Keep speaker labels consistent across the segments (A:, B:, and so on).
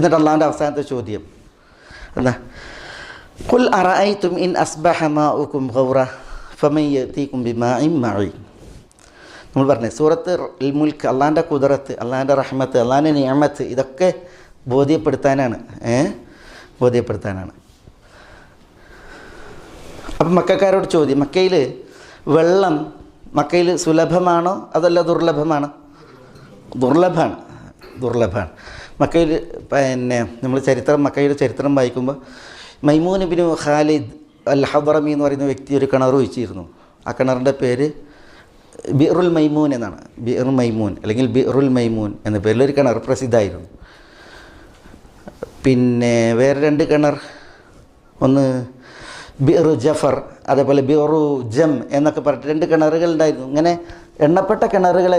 A: എന്നിട്ട് അള്ളാഹുവിന്റെ അവസാനത്തെ ചോദ്യം. എന്താ? കുൽ അറഅയ്തും ഇൻ അസ്ബഹ മാഉകും ഗൗറ ഫമൻ യതീകും മഈ നമ്മൾ പറഞ്ഞു സൂറത്ത് മുൽക്ക് അള്ളാഹിന്റെ കുതിരത്ത് അള്ളാന്റെ റഹ്മത്ത് അള്ളാന്റെ നിയമത്ത് ഇതൊക്കെ ബോധ്യപ്പെടുത്താനാണ്. ഏ? ബോധ്യപ്പെടുത്താനാണ്. അപ്പം മക്കാരോട് ചോദ്യം മക്കയിൽ വെള്ളം മക്കയിൽ സുലഭമാണോ അതല്ല ദുർലഭമാണോ? ദുർലഭമാണ്. ദുർലഭമാണ്. മക്കയിൽ പിന്നെ നമ്മൾ ചരിത്രം മക്കയുടെ ചരിത്രം വായിക്കുമ്പോൾ മൈമൂൻ ബിനു ഖാലിദ് അൽ ഹദറമി എന്ന് പറയുന്ന വ്യക്തി ഒരു കിണർ ഒഴിച്ചിരുന്നു. ആ കിണറിന്റെ പേര് ബിറുൽ മൈമൂൻ എന്നാണ്. ബിറുൽ മൈമൂൻ അല്ലെങ്കിൽ ബിറുൽ മൈമൂൻ എന്ന പേരിൽ ഒരു കിണർ പ്രസിദ്ധമായിരുന്നു. പിന്നെ വേറെ രണ്ട് കിണർ ഒന്ന് ബിറു ജഫർ അതേപോലെ ബിറു ജം എന്നൊക്കെ പറഞ്ഞിട്ട് രണ്ട് കിണറുകൾ ഉണ്ടായിരുന്നു. ഇങ്ങനെ എണ്ണപ്പെട്ട കിണറുകൾ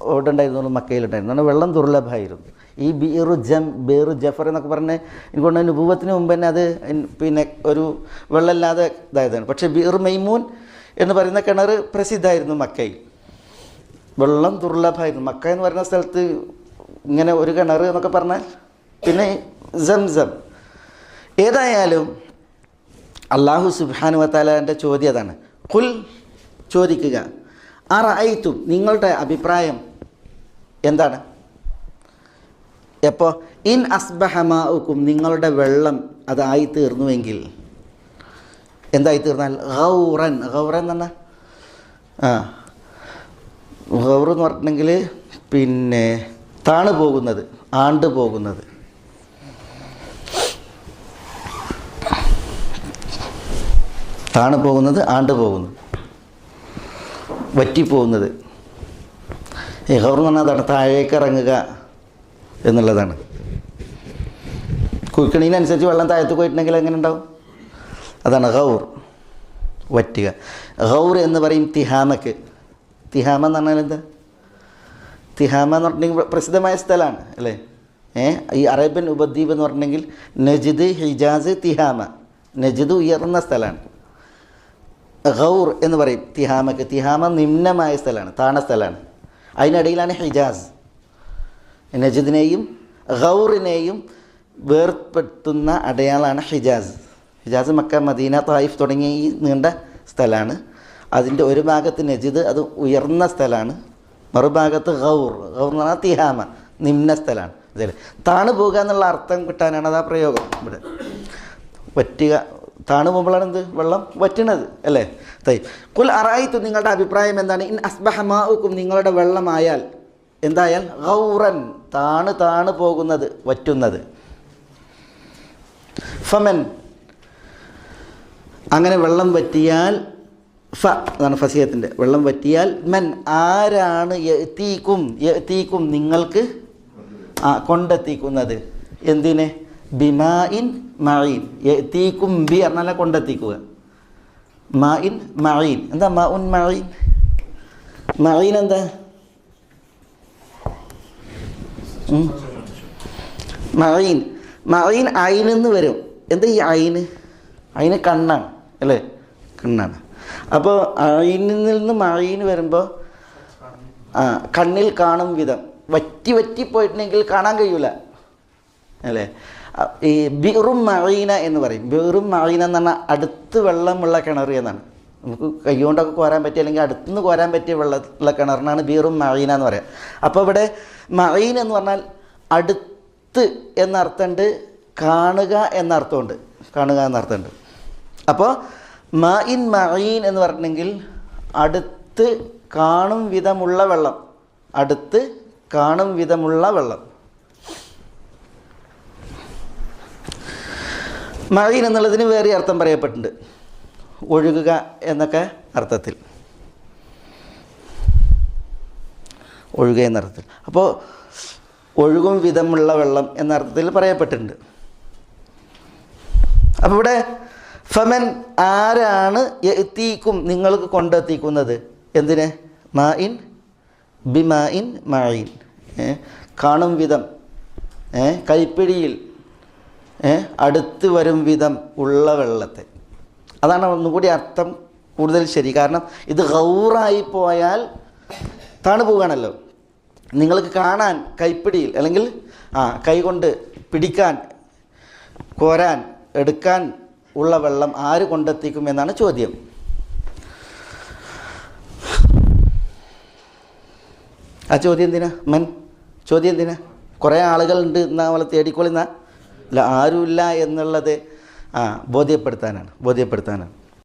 A: അവിടെ ഉണ്ടായിരുന്നു മക്കയിലുണ്ടായിരുന്നു. കാരണം വെള്ളം ദുർലഭമായിരുന്നു. ഈ ബീറു ജം ബീറു ജഫർ എന്നൊക്കെ പറഞ്ഞ് എനിക്ക് കൊണ്ട് നുപൂവത്തിന് മുമ്പ് തന്നെ അത് പിന്നെ ഒരു വെള്ളമില്ലാതെ ഇതായതാണ്. പക്ഷേ ബീർ മൈമൂൻ എന്ന് പറയുന്ന കിണർ പ്രസിദ്ധമായിരുന്നു മക്കയിൽ. വെള്ളം ദുർലഭമായിരുന്നു. മക്ക എന്ന് പറയുന്ന സ്ഥലത്ത് ഇങ്ങനെ ഒരു കിണർ എന്നൊക്കെ പറഞ്ഞാൽ പിന്നെ സംസം. ഏതായാലും അള്ളാഹു സുബാനു വത്താലാന്റെ ചോദ്യം അതാണ്. കുൽ ചോദിക്കുക. അറഅയ്തും നിങ്ങളുടെ അഭിപ്രായം എന്താണ്? എപ്പോൾ ഇൻ അസ്ബഹമാക്കും നിങ്ങളുടെ വെള്ളം അതായി തീർന്നുവെങ്കിൽ എന്തായി തീർന്നാൽ ഗൗറൻ. ഗൗറൻ എന്ന് പറഞ്ഞാൽ ആ. ഗൗർ എന്ന് പറഞ്ഞിട്ടുണ്ടെങ്കിൽ പിന്നെ താണ് പോകുന്നത് ആണ്ട് പോകുന്നത്. താണ് പോകുന്നത് ആണ്ട് പോകുന്നത്. വറ്റിപ്പോകുന്നത്. ഗൗർ എന്ന് പറഞ്ഞാൽ അതാണ് താഴേക്ക് ഇറങ്ങുക എന്നുള്ളതാണ്. കുഴിക്കണീനനുസരിച്ച് വെള്ളം താഴത്ത് പോയിട്ടുണ്ടെങ്കിൽ എങ്ങനെ ഉണ്ടാവും? അതാണ് ഹൗർ വറ്റുക. ഹൗർ എന്ന് പറയും തിഹാമക്ക്. തിഹാമ എന്ന് പറഞ്ഞാൽ എന്താ? തിഹാമ എന്ന് പറഞ്ഞിട്ടുണ്ടെങ്കിൽ പ്രസിദ്ധമായ സ്ഥലമാണ് അല്ലേ? ഏ ഈ അറേബ്യൻ ഉപദ്വീപ് എന്ന് പറഞ്ഞിട്ടുണ്ടെങ്കിൽ നജിദ് ഹിജാസ് തിഹാമ. നജിദ് ഉയർന്ന സ്ഥലമാണ്. ഗൗർ എന്ന് പറയും തിഹാമക്ക്. തിഹാമ നിമ്നമായ സ്ഥലമാണ് താണ സ്ഥലമാണ്. അതിനിടയിലാണ് ഹിജാസ്. നജിദിനെയും ഗൗറിനെയും വേർപ്പെടുത്തുന്ന അടയാളാണ് Hijaz. Hijaz Mecca Medina Taif തുടങ്ങിയ ഈ നീണ്ട സ്ഥലമാണ്. അതിന്റെ ഒരു ഭാഗത്ത് നജിദ് അത് ഉയർന്ന സ്ഥലമാണ്. മറുഭാഗത്ത് ഗൗർ. ഗൗർ എന്ന് പറഞ്ഞാൽ തിഹാമ നിമ്ന സ്ഥലമാണ്. അതെ താണു പോകുക എന്നുള്ള അർത്ഥം കിട്ടാനാണ് അത് ആ പ്രയോഗം ഇവിടെ. വറ്റുക താണു പോകുമ്പോഴാണ് എന്ത്? വെള്ളം വറ്റണത് അല്ലേ? തൈ. കുൽ അറായിത്തു നിങ്ങളുടെ അഭിപ്രായം എന്താണ്? ഇൻ അസ്ബഹമാക്കും നിങ്ങളുടെ വെള്ളമായാൽ എന്തായാൽ ഗൗറൻ താണ് താണ് പോകുന്നത് വറ്റുന്നത്. ഫമൻ അങ്ങനെ വെള്ളം വറ്റിയാൽ ഫ അതാണ് ഫസിയത്തിന്റെ വെള്ളം വറ്റിയാൽ മൻ ആരാണ് എത്തീക്കും എത്തീക്കും നിങ്ങൾക്ക് ആ കൊണ്ടെത്തിക്കുന്നത്? എന്തിനെ? ബിമായിൻ മഴീൻ എത്തീക്കും ബി പറഞ്ഞാൽ കൊണ്ടെത്തിക്കുക. മായിൻ മഴീൻ എന്താ മാ ഉൻ മഴീൻ മഴീൻ എന്താ. മഴീൻ മഴീൻ അയിനെന്ന് വരും. എന്താ ഈ അയിന് അയിന് കണ്ണാണ് അല്ലേ? കണ്ണാണ്. അപ്പോൾ അയിനിൽ നിന്ന് മഴീന് വരുമ്പോൾ ആ കണ്ണിൽ കാണും വിധം. വറ്റി വറ്റി പോയിട്ടുണ്ടെങ്കിൽ കാണാൻ കഴിയൂല. അല്ലേ? ഈ ബിറും മഴീന എന്ന് പറയും. ബിറും മഴീന എന്ന് പറഞ്ഞാൽ അടുത്ത് വെള്ളമുള്ള കിണർ എന്നാണ്. നമുക്ക് കൈകൊണ്ടൊക്കെ കോരാൻ പറ്റിയ അല്ലെങ്കിൽ അടുത്തുനിന്ന് കോരാൻ പറ്റിയ വെള്ളമുള്ള കിണറിനാണ് ബീറും മഴീന എന്ന് പറയാം. അപ്പോൾ ഇവിടെ മഴീൻ എന്ന് പറഞ്ഞാൽ അടുത്ത് എന്നർത്ഥമുണ്ട് കാണുക എന്നർത്ഥമുണ്ട് കാണുക എന്നർത്ഥമുണ്ട് അപ്പോൾ മഇൻ മഴീൻ എന്ന് പറഞ്ഞെങ്കിൽ അടുത്ത് കാണും വിധമുള്ള വെള്ളം. അടുത്ത് കാണും വിധമുള്ള വെള്ളം. മഴീൻ എന്നുള്ളതിന് വേറെ അർത്ഥം പറയപ്പെട്ടിട്ടുണ്ട്. ഒഴുകുക എന്നൊക്കെ അർത്ഥത്തിൽ. ഒഴുകുക എന്നർത്ഥത്തിൽ അപ്പോൾ ഒഴുകും വിധമുള്ള വെള്ളം എന്ന അർത്ഥത്തിൽ പറയപ്പെട്ടിട്ടുണ്ട്. അപ്പോൾ ഇവിടെ ഫമൻ ആരാണ് എത്തിക്കും നിങ്ങൾക്ക് കൊണ്ടെത്തിക്കുന്നത്? എന്തിന്? മാ ഇൻ ബിമാ ഇൻ മായിൻ കാണും വിധം. കൈപ്പിടിയിൽ. അടുത്ത് വരും വിധം ഉള്ള വെള്ളത്തെ. അതാണ് ഒന്നുകൂടി അർത്ഥം കൂടുതൽ ശരി. കാരണം ഇത് ഗൗറായി പോയാൽ താണു പോവുകയാണല്ലോ. നിങ്ങൾക്ക് കാണാൻ കൈപ്പിടിയിൽ അല്ലെങ്കിൽ ആ കൈ കൊണ്ട് പിടിക്കാൻ കോരാൻ എടുക്കാൻ ഉള്ള വെള്ളം ആര് കൊണ്ടെത്തിക്കും എന്നാണ് ചോദ്യം. ആ ചോദ്യം എന്തിനാ? മൻ ചോദ്യം എന്തിനാ? കുറേ ആളുകളുണ്ട് എന്നാ അവളെ തേടിക്കൊള്ളുന്ന ആരുമില്ല എന്നുള്ളത് ആ ബോധ്യപ്പെടുത്താനാണ് ബോധ്യപ്പെടുത്താനാണ്.